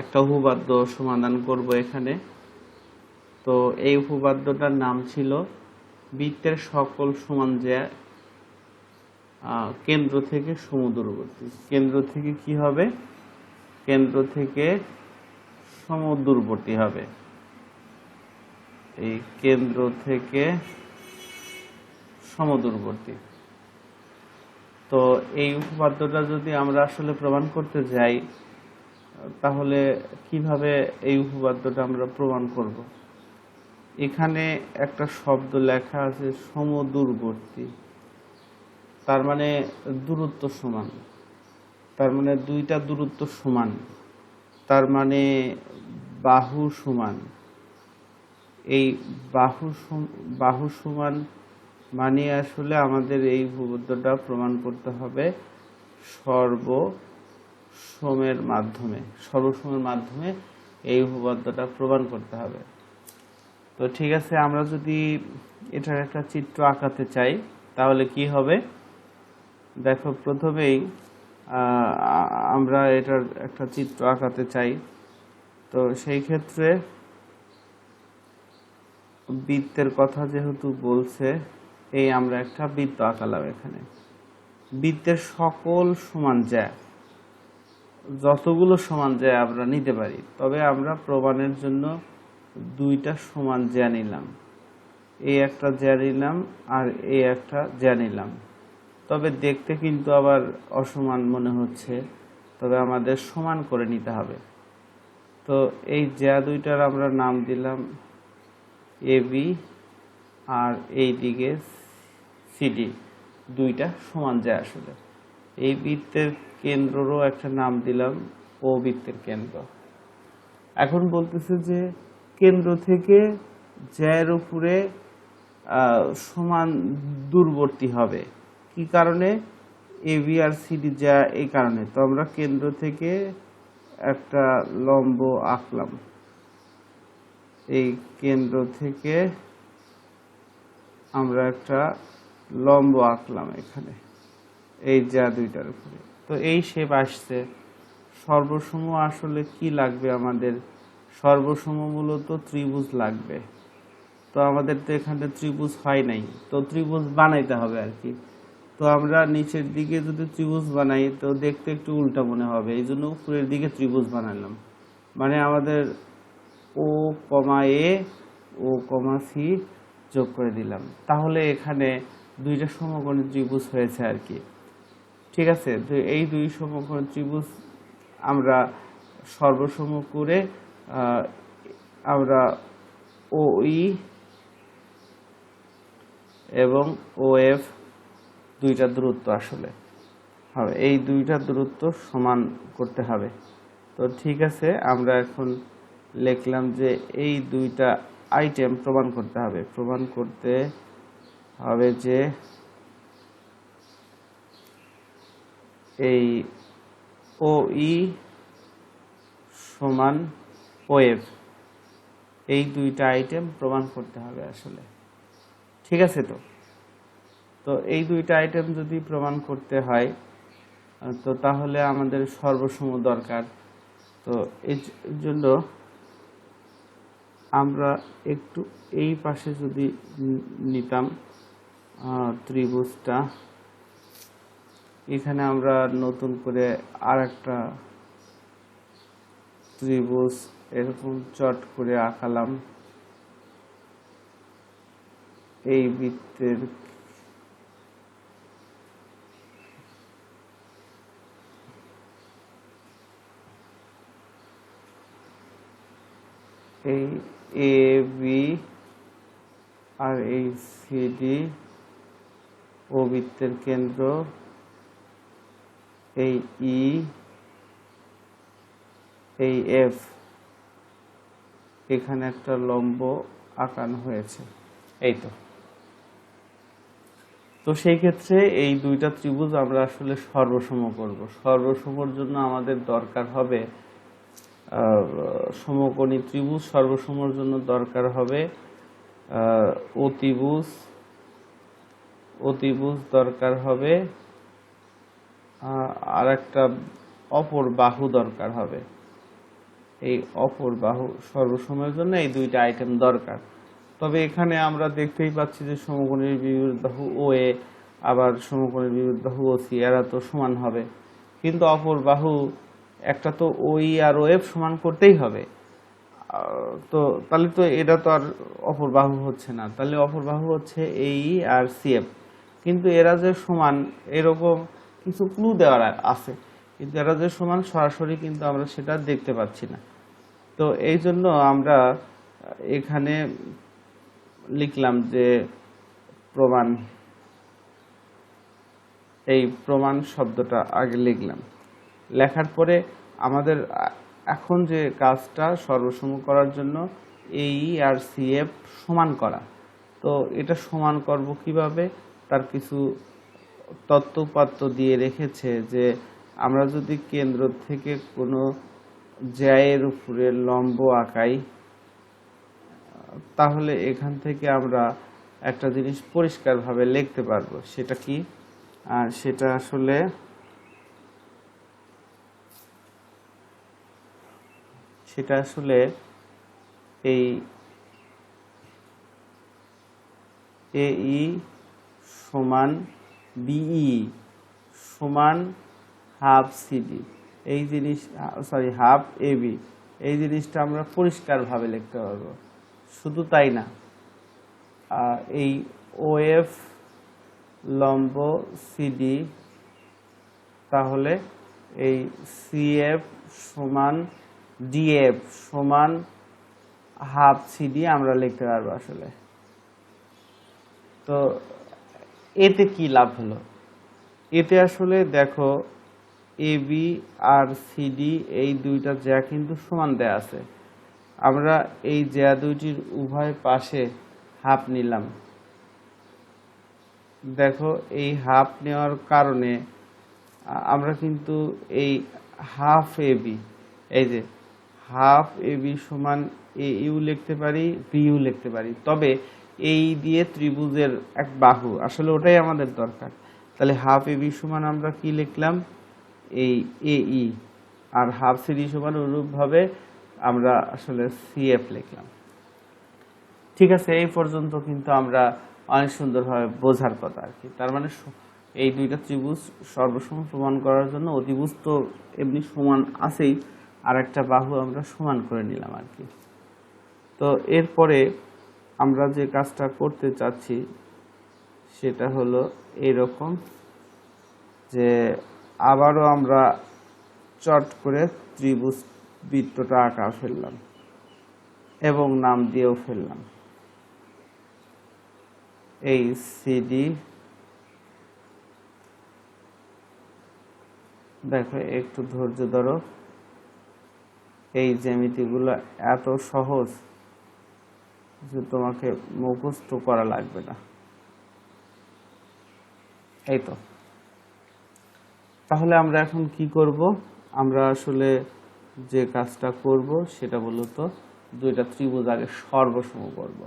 একটা উপপাদ্য সমাধান করব এখানে। তো এই উপপাদ্যটার নাম ছিল বৃত্তের সকল সমান যে কেন্দ্র থেকে সমদূরবর্তী। কেন্দ্র থেকে কি হবে? কেন্দ্র থেকে সমদূরবর্তী হবে। এই কেন্দ্র থেকে সমদূরবর্তী। তো এই উপপাদ্যটা যদি আমরা আসলে প্রমাণ করতে যাই তাহলে কীভাবে এই উপপাদ্যটা আমরা প্রমাণ করব? এখানে একটা শব্দ লেখা আছে সমদূরবর্তী। তার মানে দূরত্ব সমান। তার মানে দুইটা দূরত্ব সমান। তার মানে বাহু সমান। এই বাহু বাহু সমান মানে আসলে আমাদের এই উপপাদ্যটা প্রমাণ করতে হবে সর্ব সমের মাধ্যমে, সর্বসমের মাধ্যমে এই উপপাদ্যটা প্রমাণ করতে হবে। তো ঠিক আছে, আমরা যদি এটার একটা চিত্র আঁকাতে চাই, তাহলে কি হবে? দেখো, প্রথমেই আমরা এটার একটা চিত্র আঁকাতে চাই। তো সেই ক্ষেত্রে বৃত্তের কথা যেহেতু বলছে, এই আমরা একটা বৃত্ত আঁকালাম এখানে। বৃত্তের সকল সমান জ্যা। যতগুলো সমান জ্যা আমরা নিতে পারি, তবে আমরা প্রমাণের জন্য দুইটা সমান জ্যা নিলাম। এই একটা জ্যা নিলাম আর এই একটা জ্যা নিলাম। তবে দেখতে কিন্তু আবার অসমান মনে হচ্ছে, তবে আমাদের সমান করে নিতে হবে। তো এই জ্যা দুইটার আমরা নাম দিলাম এ, বি আর এই দিকে সিডি দুইটা সমান যায় আসলে। এই বৃত্তের কেন্দ্ররও একটা নাম দিলাম ও বৃত্তের কেন্দ্র। এখন বলতেছে যে, কেন্দ্র থেকে জ্যায়ের উপরে সমান দূরবর্তী হবে। কি কারণে? এ বি আর সিডি যা এই কারণে। তো আমরা কেন্দ্র থেকে একটা লম্ব আঁকলাম। এই কেন্দ্র থেকে আমরা একটা লম্ব আঁকলাম এখানে। এই যা দুইটার উপরে। তো এই শেপ আসছে। সর্বসম আসলে কি লাগবে আমাদের? সর্বসম মূলত ত্রিভুজ লাগবে। তো আমাদের তো এখানে ত্রিভুজ হয় নাই। তো ত্রিভুজ বানাইতে হবে আর কি। তো আমরা নিচের দিকে যদি ত্রিভুজ বানাই, তো দেখতে একটু উল্টা মনে হবে। এই জন্য উপরের দিকে ত্রিভুজ বানালাম। মানে আমাদের ও কমা এ, ও কমা সি যোগ করে দিলাম। তাহলে এখানে দুইটা সমকোণী ত্রিভুজ হয়েছে আর কি। ঠিক আছে এই দুই সমকোণ ত্রিভুজ আমরা সর্বসম করে আমরা ও ই এবং ও এফ দুইটা দূরত্ব আসলে হবে। এই দুইটা দূরত্ব সমান করতে হবে। তো ঠিক আছে, আমরা এখন লিখলাম যে এই দুইটা আইটেম প্রমাণ করতে হবে। প্রমাণ করতে হবে যে এই ও ই সমান ওয়েভ। এই দুইটা আইটেম প্রমাণ করতে হবে আসলে। ঠিক আছে তো? তো এই দুইটা আইটেম যদি প্রমাণ করতে হয়, তো তাহলে আমাদের সর্বসম দরকার। তো এর জন্য আমরা একটু এই পাশে যদি নিতাম ত্রিভুজটা। এখানে আমরা নতুন করে আর একটা ত্রিভুজ এরকম চট করে আঁকালাম। এই বৃত্তের এই এ বি আর এই সিডি ও বৃত্তের কেন্দ্র। এই ই এই এফ এখানে একটা লম্ব আঁকানো হয়েছে। এই তো। তো সেই ক্ষেত্রে এই দুইটা ত্রিভুজ আমরা আসলে সর্বসম করব। সর্বসমর জন্য আমাদের দরকার হবে সমকোণী ত্রিভুজ সর্বসমর জন্য দরকার হবে অতিভুজ অতিভুজ দরকার হবে আর একটা অপর বাহু দরকার হবে। এই অপর বাহু সর্বসময়ের জন্য এই দুইটা আইটেম দরকার। তবে এখানে আমরা দেখতেই পাচ্ছি যে সমকোণের বিপরীত বাহু ও এ আবার সমকোণের বিপরীত বাহু ও সি এরা তো সমান হবে। কিন্তু অপর বাহু একটা তো ওই আর ও এফ সমান করতেই হবে। তো তাহলে তো এটা তো আর অপর বাহু হচ্ছে না। তাহলে অপর বাহু হচ্ছে এই আর সিএফ কিন্তু এরা যে সমান, এরকম কিছু ক্লু দেওয়ার আছে। কিন্তু এরা যে সমান, সরাসরি কিন্তু আমরা সেটা দেখতে পাচ্ছি না। তো এই জন্য আমরা এখানে লিখলাম যে প্রমাণ, এই প্রমাণ শব্দটা আগে লিখলাম। লেখার পরে আমাদের এখন যে কাজটা সর্বসম করার জন্য এই আর সিএফ সমান করা। তো এটা সমান করব কীভাবে? তার কিছু তত্ত্বপাত্র দিয়ে রেখেছে যে আমরা যদি কেন্দ্র থেকে কোনো জ্যায়ের উপরে লম্ব আঁকাই, তাহলে এখান থেকে আমরা একটা জিনিস পরিষ্কারভাবে লিখতে পারব। সেটা কি? আর সেটা আসলে সেটা আসলে এই এই সমান বিই সমান হাফ সিডি এই জিনিস, সরি, হাফ এবি এই জিনিসটা আমরা পরিষ্কারভাবে লিখতে পারব। শুধু তাই না। এই ওএফ লম্ব সিডি তাহলে এই সিএফ সমান ডিএফ সমান হাফ সিডি আমরা লিখতে পারব আসলে। তো এতে কি লাভ হলো? এতে আসলে দেখো এ বি আর সিডি এই দুইটা জ্যা কিন্তু সমান দেয়া আছে। আমরা এই জ্যা দুইটির উভয় পাশে হাফ নিলাম। দেখো, এই হাফ নেওয়ার কারণে আমরা কিন্তু এই হাফ এ বি এই যে হাফ এ বি সমান এ ইউ লিখতে পারি বি ইউ লিখতে পারি। তবে এই দিয়ে ত্রিভুজের এক বাহু, আসলে ওটাই আমাদের দরকার। তাহলে হাফ এ বি সমান আমরা কি লিখলাম? এই A E R half CD সমান অনুরূপভাবে আমরা আসলে সিএফ লিখলাম। ঠিক আছে, এই পর্যন্ত কিন্তু আমরা অনেক সুন্দরভাবে বোঝার কথা আর কি। তার মানে এই দুইটা ত্রিভুজ সর্বসম প্রমাণ করার জন্য অতিভুজ তো এমনি সমান আছেই আর একটা বাহু আমরা সমান করে নিলাম আর কি। তো এরপরে আমরা যে কাজটা করতে চাচ্ছি, সেটা হলো এরকম যে আবারও আমরা চট করে ত্রিভুজ বৃত্তটা আঁকা ফেললাম এবং নাম দিয়েও ফেললাম। এই সিডি দেখো, একটু ধৈর্য ধরো। এই জ্যামিতিগুলো এত সহজ। যে তোমাকে মুখস্থ করা লাগবে না। এই তো। তাহলে আমরা এখন কি করব? আমরা আসলে যে কাজটা করব সেটা মূলত দুইটা ত্রিভুজ আগে সর্বসম করব।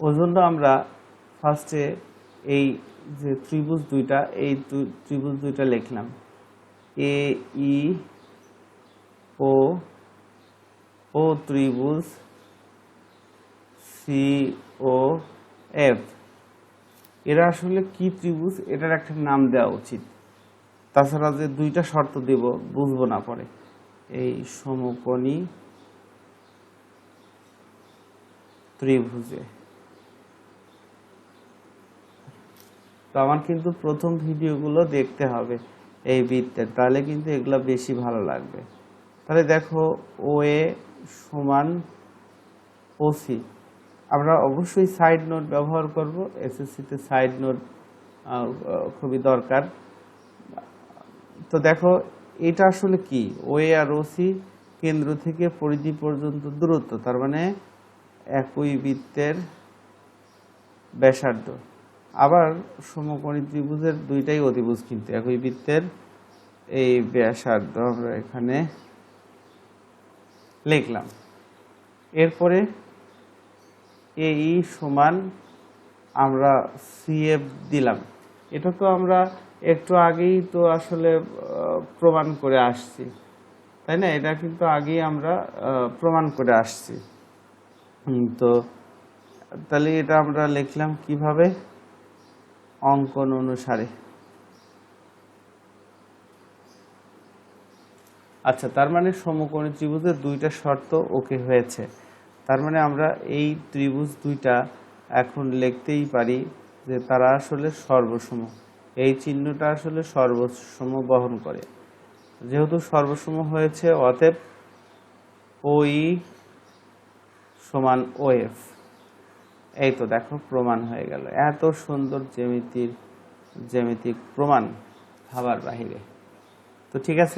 ওই জন্য আমরা ফার্স্টে এই যে ত্রিভুজ দুইটা, এই ত্রিভুজ দুইটা লিখলাম। এ, ই, ও ও ত্রিভুজ সি ও এফ এরা আসলে কি ত্রিভুজ? এটার একটা নাম দেওয়া উচিত। তাছাড়া যে দুইটা শর্ত দেব, বুঝব না পরে। এই সমকোণী ত্রিভুজে। তো আমার কিন্তু প্রথম ভিডিওগুলো দেখতে হবে এই বৃত্তের তাহলে কিন্তু এগুলো বেশি ভালো লাগবে। তাহলে দেখো ও এ সমান ওসি আমরা অবশ্যই সাইড নোট ব্যবহার করব। এসএসসিতে সাইড নোট খুবই দরকার। তো দেখো, এটা আসলে কি? ওএ আর ওসি কেন্দ্র থেকে পরিধি পর্যন্ত দূরত্ব, তার মানে একই বৃত্তের ব্যাসার্ধ। আবার সমকোণী ত্রিভুজের দুইটাই অতিভুজ কিন্তু, একই বৃত্তের এই ব্যাসার্ধ আমরা এখানে লিখলাম। এরপরে এই সমান আমরা সিএফ দিলাম। এটা তো আমরা একটু আগেই তো আসলে প্রমাণ করে আসছি। তাই না? এটা কিন্তু আগেই আমরা প্রমাণ করে আসছি। তো তাহলে এটা আমরা লিখলাম কীভাবে? অঙ্কন অনুসারে। আচ্ছা তার মানে সমকোণী ত্রিভুজের দুইটা শর্ত ওকে হয়েছে। তার মানে আমরা এই ত্রিভুজ দুইটা এখন লিখতেই পারি যে তারা আসলে সর্বসম। এই চিহ্নটা আসলে সর্বসম বহন করে। যেহেতু সর্বসম হয়েছে অতএব ওই সমান ওএফ। এই তো দেখো, প্রমাণ হয়ে গেল। এত সুন্দর জ্যামিতির, জ্যামিতিক প্রমাণ। ভাবার বাহিরে। তো ঠিক আছে।